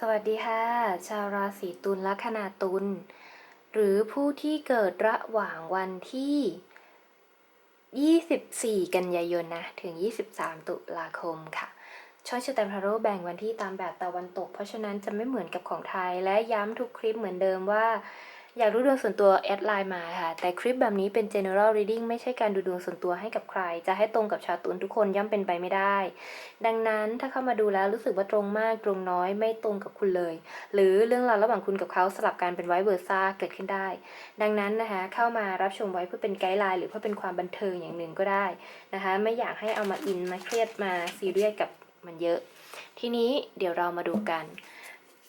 สวัสดีค่ะ ชาวราศีตุลลัคนาตุล หรือผู้ที่เกิดระหว่างวันที่ 24 กันยายนนะถึง 23 ตุลาคมค่ะช่องชะตาพาโรแบ่งวันที่ตามแบบตะวันตก เพราะฉะนั้นจะไม่เหมือนกับของไทยและย้ำทุกคลิปเหมือนเดิมว่า อยากรู้ดวงส่วนตัวแอดไลน์มาค่ะ แต่คลิปแบบนี้เป็น general reading ไม่ใช่การดูดวงส่วนตัวให้กับใคร จะให้ตรงกับชาวตุลทุกคนย่อมเป็นไปไม่ได้ ดังนั้นถ้าเข้ามาดูแล้วรู้สึกว่าตรงมากตรงน้อยไม่ตรงกับคุณเลย หรือเรื่องราวระหว่างคุณกับเขาสลับกันเป็นไวเวอร์ซ่าเกิดขึ้นได้ ดังนั้นนะคะเข้ามารับชมไว้เพื่อเป็นไกด์ไลน์หรือเพื่อเป็นความบันเทิงอย่างหนึ่งก็ได้นะคะ ไม่อยากให้เอามาอินมาเครียดมาซีเรียสกับมันเยอะ ทีนี้เดี๋ยวเรามาดูกัน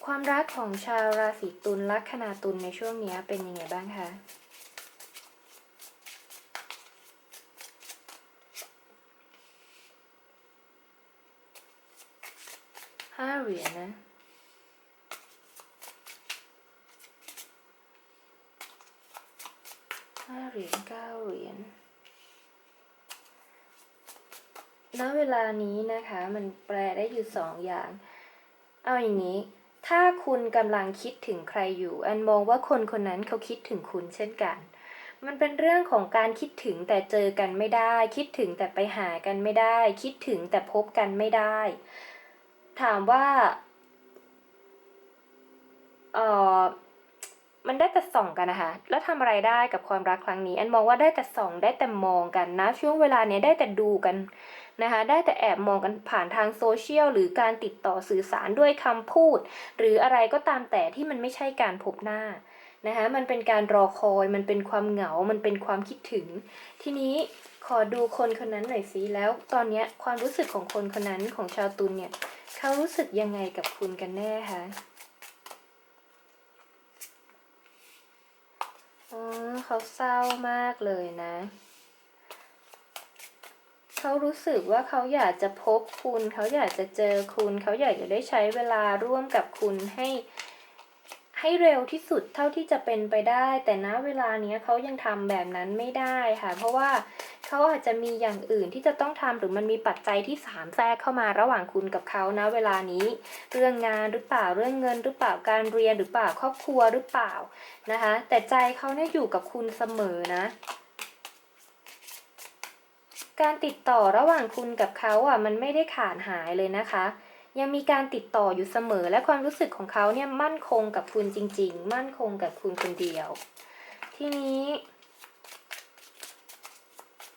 ความรักของชาวราศีตุลลัคนาตุลในช่วงนี้เป็นยังไงบ้างคะห้าเหรียญนะห้าเหรียญเก้าเหรียญณเวลานี้นะคะ มันแปลได้อยู่สองอย่าง เอาอย่างนี้ ถ้าคุณกำลังคิดถึงใครอยู่ อันมองว่าคนคนนั้นเขาคิดถึงคุณเช่นกัน มันเป็นเรื่องของการคิดถึงแต่เจอกันไม่ได้ คิดถึงแต่ไปหากันไม่ได้ คิดถึงแต่พบกันไม่ได้ ถามว่าเออมันได้แต่ส่องกันนะคะ แล้วทำอะไรได้กับความรักครั้งนี้ อันมองว่าได้แต่ส่อง ได้แต่มองกันนะ ช่วงเวลาเนี้ยได้แต่ดูกัน นะคะได้แต่แอบมองกันผ่านทางโซเชียลหรือการติดต่อสื่อสารด้วยคำพูด หรืออะไรก็ตามแต่ที่มันไม่ใช่การพบหน้านะคะมันเป็นการรอคอย มันเป็นความเหงา มันเป็นความคิดถึง ทีนี้ขอดูคนคนนั้นหน่อยสิแล้ว ตอนนี้ความรู้สึกของคนคนนั้นของชาวตุลเนี่ยเขารู้สึกยังไงกับคุณกันแน่คะเขาเศร้ามากเลยนะ เขารู้สึกว่าเขาอยากจะพบคุณ เขาอยากจะเจอคุณ เขาอยากจะได้ใช้เวลาร่วมกับคุณให้ ให้เร็วที่สุดเท่าที่จะเป็นไปได้ แต่ณเวลาเนี้ยเขายังทำแบบนั้นไม่ได้ค่ะ เพราะว่าเขาอาจจะมีอย่างอื่นที่จะต้องทำหรือมันมีปัจจัยที่สามแทรกเข้ามาระหว่างคุณกับเขานะเวลานี้ เรื่องงานหรือเปล่าเรื่องเงินหรือเปล่าการเรียนหรือเปล่าครอบครัวหรือเปล่านะคะ แต่ใจเขาเนี่ยอยู่กับคุณเสมอนะ การติดต่อระหว่างคุณกับเขาอะมันไม่ได้ขาดหายเลยนะคะ ยังมีการติดต่ออยู่เสมอและความรู้สึกของเขาเนี่ยมั่นคงกับคุณจริง ๆ มั่นคงกับคุณคนเดียว ทีนี้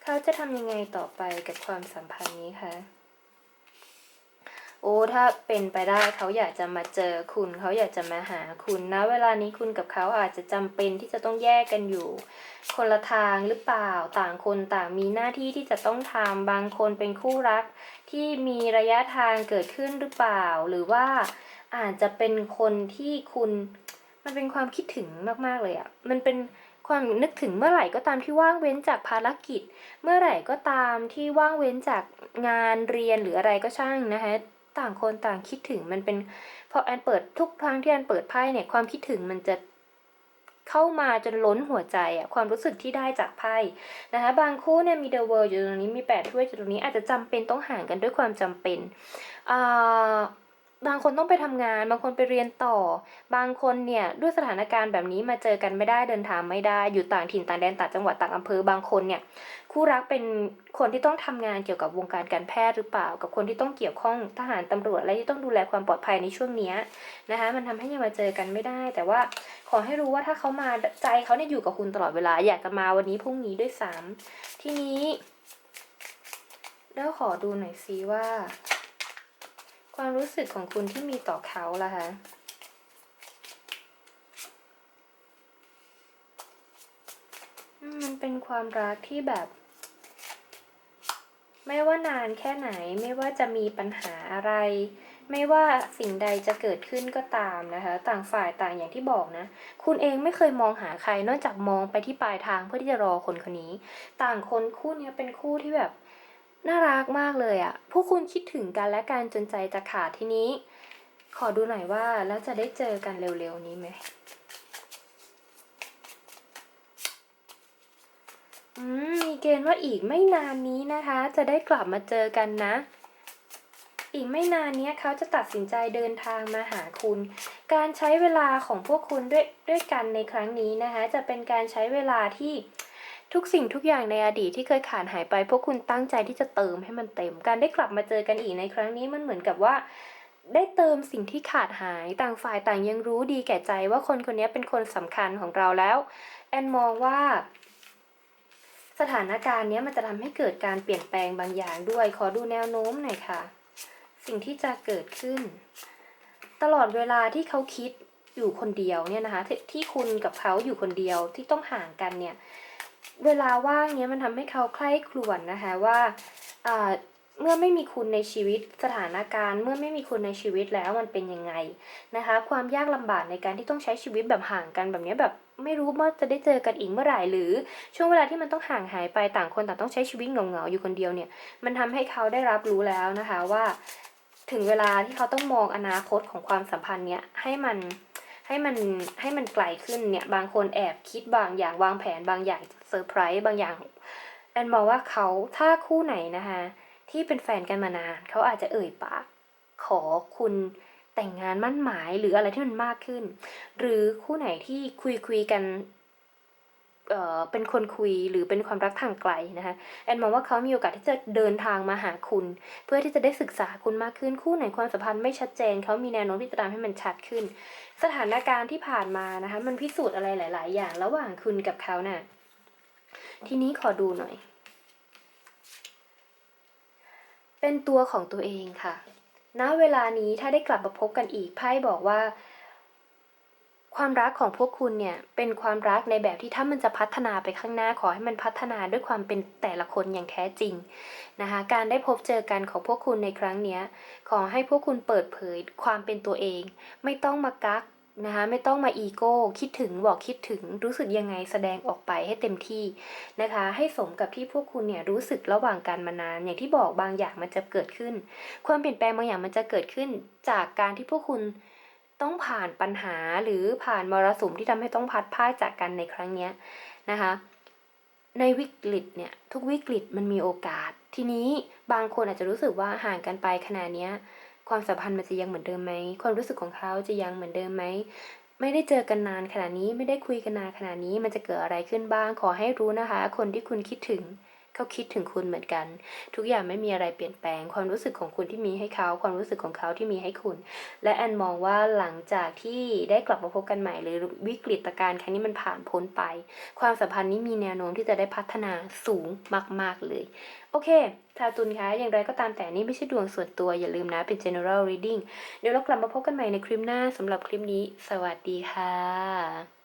เขาจะทำยังไงต่อไปกับความสัมพันธ์นี้คะ โอ้ถ้าเป็นไปได้เขาอยากจะมาเจอคุณเขาอยากจะมาหาคุณนะ เวลานี้คุณกับเขาอาจจะจำเป็นที่จะต้องแยกกันอยู่ คนละทางหรือเปล่าต่างคนต่างมีหน้าที่ที่จะต้องทำบางคนเป็นคู่รัก ที่มีระยะทางเกิดขึ้นหรือเปล่า หรือว่าอาจจะเป็นคนที่คุณมันเป็นความคิดถึงมากๆเลยอะ่ะมันเป็นความนึกถึงเมื่อไหร่ก็ตามที่ว่างเว้นจากภารกิจ เมื่อไหร่ก็ตามที่ว่างเว้นจากงานเรียนหรืออะไรก็ช่างนะคะ ต่างคนต่างคิดถึงมันเป็นพอแอนเปิดทุกครั้งที่แอนเปิดไพ่เนี่ยความคิดถึงมันจะเข้ามาจนล้นหัวใจอะความรู้สึกที่ได้จากไพ่นะคะบางคู่เนี่ยมีเดอะเวิร์อยู่ตรงนี้มีแปดถ้วยอยู่ตรงนี้อาจจะจำเป็นต้องห่างกันด้วยความจำเป็นอ่า บางคนต้องไปทำงาน บางคนไปเรียนต่อ บางคนเนี่ยด้วยสถานการณ์แบบนี้มาเจอกันไม่ได้เดินทางไม่ได้อยู่ต่างถิ่นต่างแดนต่างจังหวัดต่างอำเภอบางคนเนี่ยคู่รักเป็นคนที่ต้องทำงานเกี่ยวกับวงการการแพทย์หรือเปล่า กับคนที่ต้องเกี่ยวข้องทหารตำรวจและที่ต้องดูแลความปลอดภัยในช่วงนี้นะคะมันทำให้ยังมาเจอกันไม่ได้ แต่ว่าขอให้รู้ว่าถ้าเขามาใจเขาเนี่ยอยู่กับคุณตลอดเวลาอยากจะมาวันนี้พรุ่งนี้ด้วยซ้ำทีนี้แล้วขอดูหน่อยซิว่า ความรู้สึกของคุณที่มีต่อเขาล่ะคะ มันเป็นความรักที่แบบ ไม่ว่านานแค่ไหน ไม่ว่าจะมีปัญหาอะไร ไม่ว่าสิ่งใดจะเกิดขึ้นก็ตามนะคะ ต่างฝ่ายต่างอย่างที่บอกนะ คุณเองไม่เคยมองหาใคร นอกจากมองไปที่ปลายทางเพื่อที่จะรอคนคนนี้ ต่างคนคู่นี้เป็นคู่ที่แบบ น่ารักมากเลยอะพวกคุณคิดถึงกันและกันจนใจจะขาดทีนี้ ขอดูหน่อยว่าแล้วจะได้เจอกันเร็วๆนี้ไหมอืมมีเกณฑ์ว่าอีกไม่นานนี้นะคะ จะได้กลับมาเจอกันนะ อีกไม่นานเนี้ยเขาจะตัดสินใจเดินทางมาหาคุณ การใช้เวลาของพวกคุณด้วยด้วยกันในครั้งนี้นะคะ จะเป็นการใช้เวลาที่ ทุกสิ่งทุกอย่างในอดีตที่เคยขาดหายไป พวกคุณตั้งใจที่จะเติมให้มันเต็ม การได้กลับมาเจอกันอีกในครั้งนี้มันเหมือนกับว่า ได้เติมสิ่งที่ขาดหายต่างฝ่ายต่างยังรู้ดีแก่ใจว่าคนคนนี้เป็นคนสำคัญของเราแล้ว แอนมองว่าสถานการณ์เนี้ยมันจะทำให้เกิดการเปลี่ยนแปลงบางอย่างด้วย ขอดูแนวโน้มหน่อยค่ะ สิ่งที่จะเกิดขึ้น ตลอดเวลาที่เขาคิดอยู่คนเดียวเนี่ยนะคะทที่คุณกับเขาอยู่คนเดียวที่ต้องห่างกันเนี่ย เวลาว่างเนี้ยมันทำให้เขาใคร่ครวญนะคะว่าอ่าเมื่อไม่มีคุณในชีวิตสถานการณ์เมื่อไม่มีคุณในชีวิตแล้วมันเป็นยังไงนะคะ ความยากลำบากในการที่ต้องใช้ชีวิตแบบห่างกันแบบเนี้ยแบบไม่รู้ว่าจะได้เจอกันอีกเมื่อไหร่หรือช่วงเวลาที่มันต้องห่างหายไปต่างคนต่างต้องใช้ชีวิตเหงาๆอยู่คนเดียวเนี่ยมันทำให้เขาได้รับรู้แล้วนะคะว่า ถึงเวลาที่เขาต้องมองอนาคตของความสัมพันธ์เนี่ยให้มัน ให้มันให้มันไกลขึ้นเนี่ยบางคนแอบคิดบางอย่างวางแผนบางอย่างเซอร์ไพรส์บางอย่างแอนมองว่าเขาถ้าคู่ไหนนะคะที่เป็นแฟนกันมานานเขาอาจจะเอ่ยปากขอคุณแต่งงานมั่นหมายหรืออะไรที่มันมากขึ้น หรือคู่ไหนที่คุยคุยกัน เป็นคนคุยหรือเป็นความรักทางไกลนะคะแอนมองว่าเขามีโอกาสที่จะเดินทางมาหาคุณ เพื่อที่จะได้ศึกษาคุณมากขึ้นคู่ไหนความสัมพันธ์ไม่ชัดเจนเขามีแนวโน้มที่จะทำให้มันชัดขึ้น สถานการณ์ที่ผ่านมานะคะมันพิสูจน์อะไรหลาย ๆ อย่างระหว่างคุณกับเขาน่ะทีนี้ขอดูหน่อย เป็นตัวของตัวเองค่ะณเวลานี้ถ้าได้กลับมาพบกันอีกไพ่บอกว่า ความรักของพวกคุณเนี่ยเป็นความรักในแบบที่ถ้ามันจะพัฒนาไปข้างหน้าขอให้มันพัฒนาด้วยความเป็นแต่ละคนอย่างแท้จริงนะคะการได้พบเจอกันของพวกคุณในครั้งนี้ขอให้พวกคุณเปิดเผยความเป็นตัวเอง ไม่ต้องมากักนะคะไม่ต้องมาอีโก้คิดถึงบอกคิดถึงรู้สึกยังไงแสดงออกไปให้เต็มที่นะคะ ให้สมกับที่พวกคุณเนี่ยรู้สึกระหว่างการมานาน อย่างที่บอกบางอย่างมันจะเกิดขึ้น ความเปลี่ยนแปลงบางอย่างมันจะเกิดขึ้น จากการที่พวกคุณ ต้องผ่านปัญหาหรือผ่านมรสุมที่ทำให้ต้องพัดพ่ายจากกันในครั้งเนี้ยนะคะ ในวิกฤตเนี่ยทุกวิกฤตมันมีโอกาส ทีนี้บางคนอาจจะรู้สึกว่าห่างกันไปขนาดเนี้ยความสัมพันธ์มันจะยังเหมือนเดิมไหมความรู้สึกของเขาจะยังเหมือนเดิมไหมไม่ได้เจอกันนานขนาดนี้ไม่ได้คุยกันนานขนาดนี้มันจะเกิดอะไรขึ้นบ้างขอให้รู้นะคะ คนที่คุณคิดถึง เขาคิดถึงคุณเหมือนกัน ทุกอย่างไม่มีอะไรเปลี่ยนแปลง ความรู้สึกของคุณที่มีให้เขาความรู้สึกของเขาที่มีให้คุณ และแอนมองว่าหลังจากที่ได้กลับมาพบกันใหม่หรือวิกฤตการณ์ครั้งนี้มันผ่านพ้นไป ความสัมพันธ์นี้มีแนวโน้มที่จะได้พัฒนาสูงมาก ๆเลยโอเคชาวตุลคะอย่างไรก็ตามแต่นี่ไม่ใช่ดวงส่วนตัวอย่าลืมนะเป็น general reading เดี๋ยวเรากลับมาพบกันใหม่ในคลิปหน้าสำหรับคลิปนี้ สวัสดีค่ะ